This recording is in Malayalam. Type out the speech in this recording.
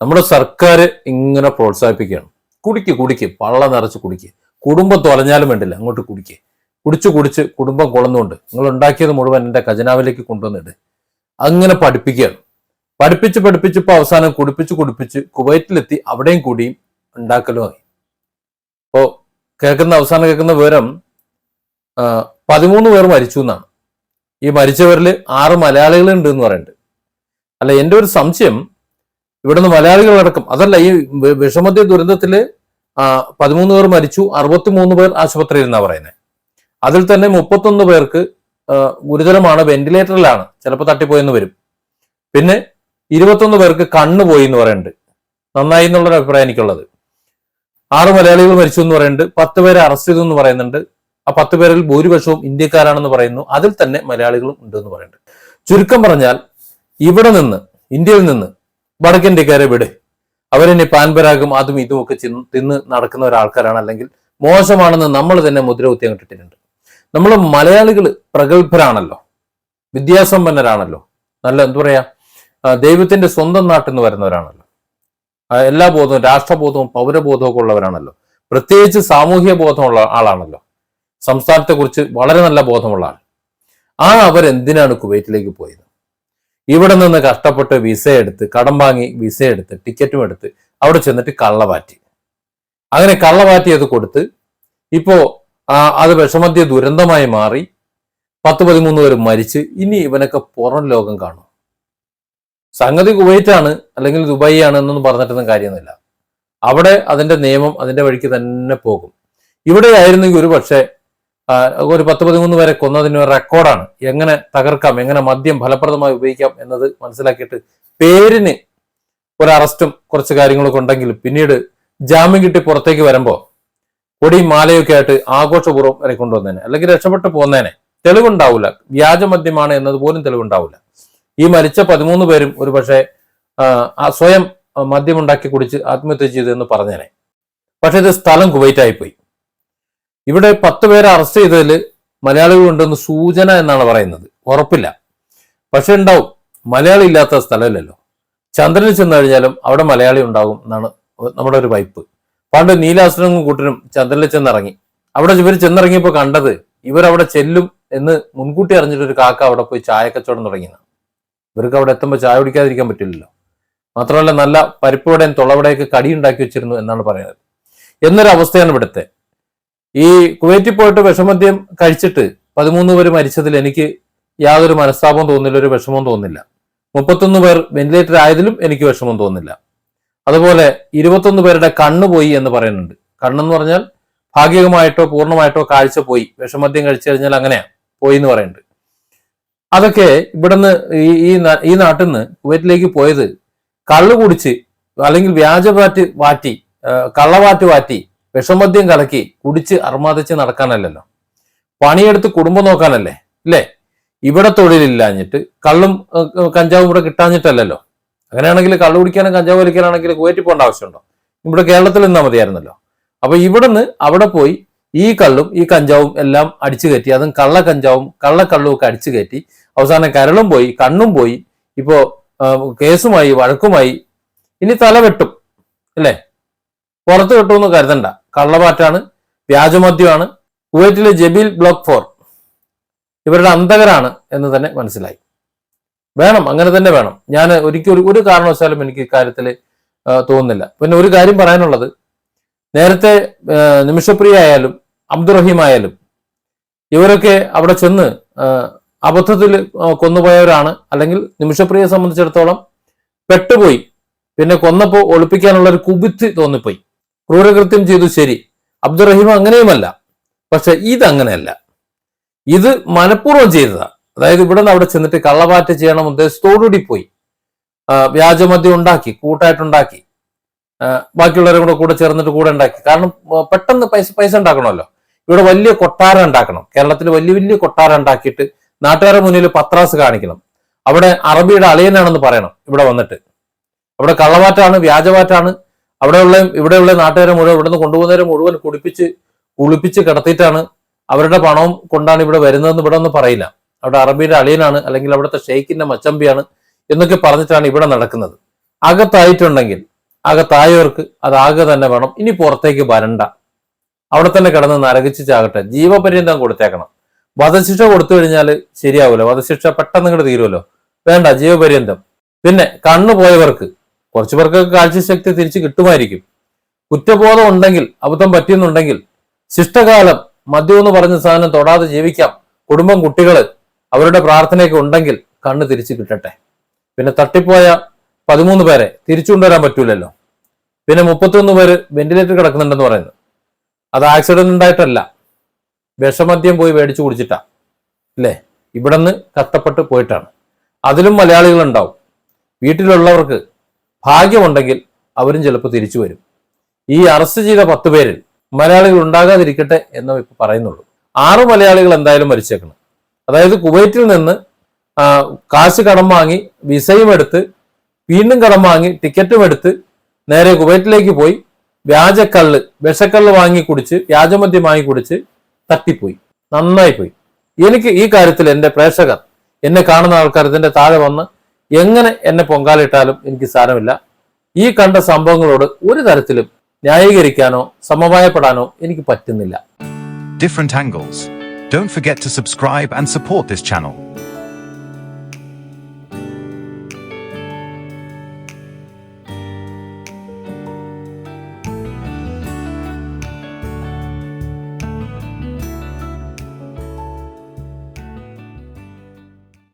നമ്മുടെ സർക്കാർ ഇങ്ങനെ പ്രോത്സാഹിപ്പിക്കുകയാണ്. കുടിക്ക് കുടിക്ക്. പള്ള നിറച്ച് കുടിക്ക്. കുടുംബം തൊലഞ്ഞാലും വേണ്ടില്ല. അങ്ങോട്ട് കുടിക്ക്. കുടിച്ച് കുടിച്ച് കുടുംബം കൊളന്നുകൊണ്ട് നിങ്ങൾ ഉണ്ടാക്കിയത് മുഴുവൻ എന്റെ ഖജനാവിലേക്ക് കൊണ്ടുവന്നിട്ട് അങ്ങനെ പഠിപ്പിക്കുകയാണ്. പഠിപ്പിച്ച് പഠിപ്പിച്ച് ഇപ്പൊ അവസാനം കുടിപ്പിച്ച് കുടിപ്പിച്ച് കുവൈറ്റിലെത്തി അവിടെയും കൂടിയും ഉണ്ടാക്കലുമായി അപ്പോൾ കേൾക്കുന്ന അവസാനം കേൾക്കുന്ന വിവരം പതിമൂന്ന് പേർ മരിച്ചു എന്നാണ്. ഈ മരിച്ചവരിൽ ആറ് മലയാളികളുണ്ട് എന്ന് പറയുന്നുണ്ട്. അല്ല എന്റെ ഒരു സംശയം ഇവിടുന്ന് മലയാളികളടക്കം അതല്ല ഈ വിഷമത്തെ വിഷമദ്യ ദുരന്തത്തിൽ പതിമൂന്ന് പേർ മരിച്ചു അറുപത്തിമൂന്ന് പേർ ആശുപത്രിയിൽ എന്നാ പറയുന്നത് അതിൽ തന്നെ മുപ്പത്തൊന്ന് പേർക്ക് ഗുരുതരമാണ് വെന്റിലേറ്ററിലാണ് ചിലപ്പോൾ തട്ടിപ്പോയെന്ന് വരും. പിന്നെ ഇരുപത്തൊന്ന് പേർക്ക് കണ്ണ് പോയി എന്ന് പറയുന്നുണ്ട് നന്നായി എന്നുള്ളൊരു അഭിപ്രായം എനിക്കുള്ളത്. ആറ് മലയാളികൾ മരിച്ചു എന്ന് പറയുന്നുണ്ട് പത്ത് പേരെ അറസ്റ്റ് ചെയ്തു എന്ന് പറയുന്നുണ്ട്. ആ പത്ത് പേരിൽ ഭൂരിപക്ഷവും ഇന്ത്യക്കാരാണെന്ന് പറയുന്നു. അതിൽ തന്നെ മലയാളികളും ഉണ്ട് എന്ന് പറയുന്നുണ്ട് ചുരുക്കം പറഞ്ഞാൽ ഇവിടെ നിന്ന് ഇന്ത്യയിൽ നിന്ന് വടക്കിന്ത്യക്കാരെ വിടെ. അവരെന്നെ പാൻപരാഗും അതും ഇതും ഒക്കെ തിന്ന് നടക്കുന്ന ഒരാൾക്കാരാണ്. അല്ലെങ്കിൽ മോശമാണെന്ന് നമ്മൾ തന്നെ മുദ്ര കുത്തി ഇട്ടിട്ടുണ്ട്. നമ്മൾ മലയാളികൾ പ്രഗത്ഭരാണല്ലോ. വിദ്യാസമ്പന്നരാണല്ലോ. നല്ല എന്താ പറയാ ദൈവത്തിന്റെ സ്വന്തം നാട്ടിൽ നിന്ന് വരുന്നവരാണല്ലോ. എല്ലാ ബോധവും രാഷ്ട്രബോധവും പൗരബോധവും ഒക്കെ ഉള്ളവരാണല്ലോ. പ്രത്യേകിച്ച് സാമൂഹ്യ ബോധമുള്ള ആളാണല്ലോ. സംസ്ഥാനത്തെ കുറിച്ച് വളരെ നല്ല ബോധമുള്ള ആൾ. ആ അവരെന്തിനാണ് കുവൈറ്റിലേക്ക് പോയത്? ഇവിടെ നിന്ന് കഷ്ടപ്പെട്ട് വിസ എടുത്ത് കടം വാങ്ങി വിസ എടുത്ത് ടിക്കറ്റും എടുത്ത് അവിടെ ചെന്നിട്ട് കള്ളവാറ്റി. അങ്ങനെ കള്ളവാറ്റിയത് കൊടുത്ത് ഇപ്പോ അത് വിഷമദ്യ ദുരന്തമായി മാറി പത്ത് പതിമൂന്ന് പേര് മരിച്ച് ഇനി ഇവനൊക്കെ പുറം ലോകം കാണും. സംഗതി കുവൈറ്റാണ് അല്ലെങ്കിൽ ദുബായി ആണ് എന്നൊന്നും പറഞ്ഞിട്ടൊന്നും കാര്യമൊന്നുമില്ല. അവിടെ അതിന്റെ നിയമം അതിന്റെ വഴിക്ക് തന്നെ പോകും. ഇവിടെ ആയിരുന്നെങ്കിൽ ഒരു പക്ഷേ ഒരു പത്ത് പതിമൂന്ന് പേരെ കൊന്നതിന് ഒരു റെക്കോർഡാണ്. എങ്ങനെ തകർക്കാം എങ്ങനെ മദ്യം ഫലപ്രദമായി ഉപയോഗിക്കാം എന്നത് മനസ്സിലാക്കിയിട്ട് പേരിന് ഒരു അറസ്റ്റും കുറച്ച് കാര്യങ്ങളൊക്കെ ഉണ്ടെങ്കിൽ പിന്നീട് ജാമ്യം കിട്ടി പുറത്തേക്ക് വരുമ്പോൾ കൊടിയും മാലയൊക്കെ ആയിട്ട് ആഘോഷപൂർവം വരെ കൊണ്ടുവന്നേനെ. അല്ലെങ്കിൽ രക്ഷപ്പെട്ടു പോകുന്നേനെ തെളിവുണ്ടാവില്ല വ്യാജമദ്യമാണ് എന്നത് പോലും തെളിവുണ്ടാവില്ല ഈ മരിച്ച പതിമൂന്ന് പേരും ഒരു പക്ഷേ സ്വയം മദ്യമുണ്ടാക്കി കുടിച്ച് ആത്മഹത്യ ചെയ്തു എന്ന് പറഞ്ഞേനെ. പക്ഷെ ഇത് സ്ഥലം കുവൈറ്റായി പോയി ഇവിടെ പത്ത് പേരെ അറസ്റ്റ് ചെയ്തതിൽ മലയാളികൾ ഉണ്ടെന്ന് സൂചന എന്നാണ് പറയുന്നത്. ഉറപ്പില്ല. പക്ഷെ ഉണ്ടാവും. മലയാളി ഇല്ലാത്ത സ്ഥലമില്ലല്ലോ. ചന്ദ്രനിൽ ചെന്ന് കഴിഞ്ഞാലും അവിടെ മലയാളി ഉണ്ടാകും എന്നാണ് നമ്മുടെ ഒരു വൈപ്പ്. പണ്ട് നീലാശ്രമം കൂട്ടരും ചന്ദ്രനിൽ ചെന്നിറങ്ങി. അവിടെ ഇവർ ചെന്നിറങ്ങിയപ്പോൾ കണ്ടത് ഇവരവിടെ ചെല്ലും എന്ന് മുൻകൂട്ടി അറിഞ്ഞിട്ടൊരു കാക്ക അവിടെ പോയി ചായ കച്ചവടം തുടങ്ങിയതാണ്. ഇവർക്ക് അവിടെ എത്തുമ്പോൾ ചായ കുടിക്കാതിരിക്കാൻ പറ്റില്ലല്ലോ. മാത്രമല്ല നല്ല പരിപ്പുവടയും തുളവടയൊക്കെ കടി ഉണ്ടാക്കി വെച്ചിരുന്നു എന്നാണ് പറയുന്നത്. എന്നൊരു അവസ്ഥയാണ് ഇവിടുത്തെ. ഈ കുവൈറ്റിൽ പോയിട്ട് വിഷമദ്യം കഴിച്ചിട്ട് പതിമൂന്ന് പേര് മരിച്ചതിൽ എനിക്ക് യാതൊരു മനസ്താപവും തോന്നില്ല ഒരു വിഷമവും തോന്നില്ല മുപ്പത്തൊന്ന് പേർ വെന്റിലേറ്റർ ആയതിലും എനിക്ക് വിഷമം തോന്നില്ല അതുപോലെ ഇരുപത്തൊന്ന് പേരുടെ കണ്ണ് പോയി എന്ന് പറയുന്നുണ്ട്. കണ്ണെന്ന് പറഞ്ഞാൽ ഭാഗികമായിട്ടോ പൂർണമായിട്ടോ കാഴ്ച പോയി. വിഷമദ്യം കഴിച്ചു കഴിഞ്ഞാൽ അങ്ങനെയാ പോയി എന്ന് പറയുന്നുണ്ട്. അതൊക്കെ ഇവിടുന്ന് ഈ ഈ നാട്ടിൽ നിന്ന് കുവൈറ്റിലേക്ക് പോയത് കള്ളു കുടിച്ച് അല്ലെങ്കിൽ വ്യാജവാറ്റ് വാറ്റി കള്ളവാറ്റ് വാറ്റി വിഷമദ്യം കലക്കി കുടിച്ച് അർമാദിച്ച് നടക്കാനല്ലല്ലോ. പണിയെടുത്ത് കുടുംബം നോക്കാനല്ലേ ഇല്ലേ? ഇവിടെ തൊഴിലില്ലാഞ്ഞിട്ട് കള്ളും കഞ്ചാവും ഇവിടെ കിട്ടാഞ്ഞിട്ടല്ലല്ലോ. അങ്ങനെയാണെങ്കിൽ കള്ളു കുടിക്കാനും കഞ്ചാവ് വലിക്കാനാണെങ്കിൽ കുവൈറ്റിൽ പോകേണ്ട ആവശ്യമുണ്ടോ? ഇവിടെ കേരളത്തിൽ നിന്നാൽ മതിയായിരുന്നല്ലോ. അപ്പൊ ഇവിടുന്ന് അവിടെ പോയി ഈ കള്ളും ഈ കഞ്ചാവും എല്ലാം അടിച്ചു കയറ്റി അതും കള്ള കഞ്ചാവും കള്ളക്കള്ളും ഒക്കെ അടിച്ചു കയറ്റി അവസാനം കരളും പോയി കണ്ണും പോയി ഇപ്പോ കേസുമായി വഴക്കുമായി ഇനി തല വെട്ടും അല്ലേ? പുറത്ത് വെട്ടുമെന്ന് കരുതണ്ട. കള്ളമാറ്റാണ് വ്യാജമദ്യമാണ്. കുവൈറ്റിലെ ജബീൽ ബ്ലോക്ക് ഫോർ ഇവരുടെ അന്തകരാണ് എന്ന് തന്നെ മനസ്സിലായി. വേണം അങ്ങനെ തന്നെ വേണം. ഞാൻ ഒരിക്കലും ഒരു കാരണവശാലും എനിക്ക് ഇക്കാര്യത്തിൽ തോന്നുന്നില്ല. പിന്നെ ഒരു കാര്യം പറയാനുള്ളത്. നേരത്തെ നിമിഷപ്രിയ ആയാലും അബ്ദുറഹീം ആയാലും ഇവരൊക്കെ അവിടെ ചെന്ന് അബദ്ധത്തിൽ കൊന്നുപോയവരാണ്. അല്ലെങ്കിൽ നിമിഷപ്രിയയെ സംബന്ധിച്ചിടത്തോളം പെട്ടുപോയി. പിന്നെ കൊന്നപ്പോൾ ഒളിപ്പിക്കാനുള്ള ഒരു കുബിത്ത് തോന്നിപ്പോയി. ക്രൂരകൃത്യം ചെയ്തു ശരി. അബ്ദുറഹീം അങ്ങനെയുമല്ല. പക്ഷെ ഇതങ്ങനെയല്ല ഇത് മനഃപൂർവം ചെയ്തതാ. അതായത് ഇവിടെ നിന്ന് അവിടെ ചെന്നിട്ട് കള്ളപാറ്റ് ചെയ്യണം ഉദ്ദേശത്തോടുകൂടി പോയി. വ്യാജമദ്യം ഉണ്ടാക്കി കൂട്ടായിട്ടുണ്ടാക്കി. ബാക്കിയുള്ളവരും കൂടെ കൂടെ ചേർന്നിട്ട് കൂടെ ഉണ്ടാക്കി. കാരണം പെട്ടെന്ന് പൈസ പൈസ ഉണ്ടാക്കണമല്ലോ. ഇവിടെ വലിയ കൊട്ടാരം ഉണ്ടാക്കണം. കേരളത്തിൽ വലിയ വലിയ കൊട്ടാരം ഉണ്ടാക്കിയിട്ട് നാട്ടുകാരുടെ മുന്നിൽ പത്രാസ് കാണിക്കണം. അവിടെ അറബിയുടെ അളിയനാണെന്ന് പറയണം ഇവിടെ വന്നിട്ട്. അവിടെ കള്ളവാറ്റാണ് വ്യാജവാറ്റാണ് അവിടെയുള്ള ഇവിടെയുള്ള നാട്ടുകാരെ മുഴുവൻ ഇവിടെ നിന്ന് കൊണ്ടുപോകുന്നവരെ മുഴുവൻ കുടിപ്പിച്ച് കുളിപ്പിച്ച് കിടത്തിയിട്ടാണ് അവരുടെ പണവും കൊണ്ടാണ് ഇവിടെ വരുന്നതെന്ന് ഇവിടെ ഒന്നും പറയില്ല. അവിടെ അറബിയുടെ അളിയനാണ് അല്ലെങ്കിൽ അവിടുത്തെ ഷെയ്ഖിന്റെ മച്ചമ്പിയാണ് എന്നൊക്കെ പറഞ്ഞിട്ടാണ് ഇവിടെ നടക്കുന്നത്. അകത്തായിട്ടുണ്ടെങ്കിൽ അകത്തായവർക്ക് അത് ആകെ തന്നെ വേണം. ഇനി പുറത്തേക്ക് വരണ്ട. അവിടെ തന്നെ കിടന്ന് നരകിച്ച് ചാകട്ടെ. ജീവപര്യന്തം കൊടുത്തേക്കണം. വധശിക്ഷ കൊടുത്തു കഴിഞ്ഞാൽ ശരിയാവില്ല വധശിക്ഷ പെട്ടെന്ന് ഇങ്ങോട്ട് തീരുമല്ലോ വേണ്ട ജീവപര്യന്തം. പിന്നെ കണ്ണു പോയവർക്ക് കുറച്ചു പേർക്കൊക്കെ കാഴ്ചശക്തി തിരിച്ചു കിട്ടുമായിരിക്കും. കുറ്റബോധം ഉണ്ടെങ്കിൽ അബദ്ധം പറ്റിയെന്നുണ്ടെങ്കിൽ ശിഷ്ടകാലം മദ്യം എന്ന് പറഞ്ഞ സാധനം തൊടാതെ ജീവിക്കാം കുടുംബം കുട്ടികൾ അവരുടെ പ്രാർത്ഥനയൊക്കെ ഉണ്ടെങ്കിൽ കണ്ണ് തിരിച്ചു കിട്ടട്ടെ. പിന്നെ തട്ടിപ്പോയ പതിമൂന്ന് പേരെ തിരിച്ചു കൊണ്ടുവരാൻ പറ്റൂലല്ലോ. പിന്നെ മുപ്പത്തൊന്ന് പേര് വെന്റിലേറ്റർ കിടക്കുന്നുണ്ടെന്ന് പറയുന്നു. അത് ആക്സിഡന്റ് ഉണ്ടായിട്ടല്ല. വിഷമദ്യം പോയി മേടിച്ചു കുടിച്ചിട്ടാ. അല്ലേ? ഇവിടെ നിന്ന് കഷ്ടപ്പെട്ട് പോയിട്ടാണ്. അതിലും മലയാളികൾ ഉണ്ടാവും വീട്ടിലുള്ളവർക്ക് ഭാഗ്യമുണ്ടെങ്കിൽ അവരും ചിലപ്പോൾ തിരിച്ചു വരും. ഈ അറസ്റ്റ് ചെയ്ത പത്ത് പേരിൽ മലയാളികൾ ഉണ്ടാകാതിരിക്കട്ടെ എന്ന് ഇപ്പൊ പറയുന്നുള്ളൂ. ആറ് മലയാളികൾ എന്തായാലും മരിച്ചേക്കണം. അതായത് കുവൈറ്റിൽ നിന്ന് കാശ് കടം വാങ്ങി വിസയും എടുത്ത് വീണ്ടും കടം വാങ്ങി ടിക്കറ്റും എടുത്ത് നേരെ കുവൈറ്റിലേക്ക് പോയി വ്യാജക്കള്ള് വിഷക്കള്ള് വാങ്ങി കുടിച്ച് വ്യാജമദ്യം വാങ്ങി കുടിച്ച് തട്ടിപ്പോയി. നന്നായി പോയി. എനിക്ക് ഈ കാര്യത്തിൽ എന്റെ പ്രേക്ഷകർ എന്നെ കാണുന്ന ആൾക്കാർ ഇതിന്റെ താഴെ വന്ന് എങ്ങനെ എന്നെ പൊങ്കാലിട്ടാലും എനിക്ക് സാരമില്ല ഈ കണ്ട സംഭവങ്ങളോട് ഒരു തരത്തിലും ന്യായീകരിക്കാനോ സമവായപ്പെടാനോ എനിക്ക് പറ്റുന്നില്ല different angles. Don't forget to subscribe and support this channel.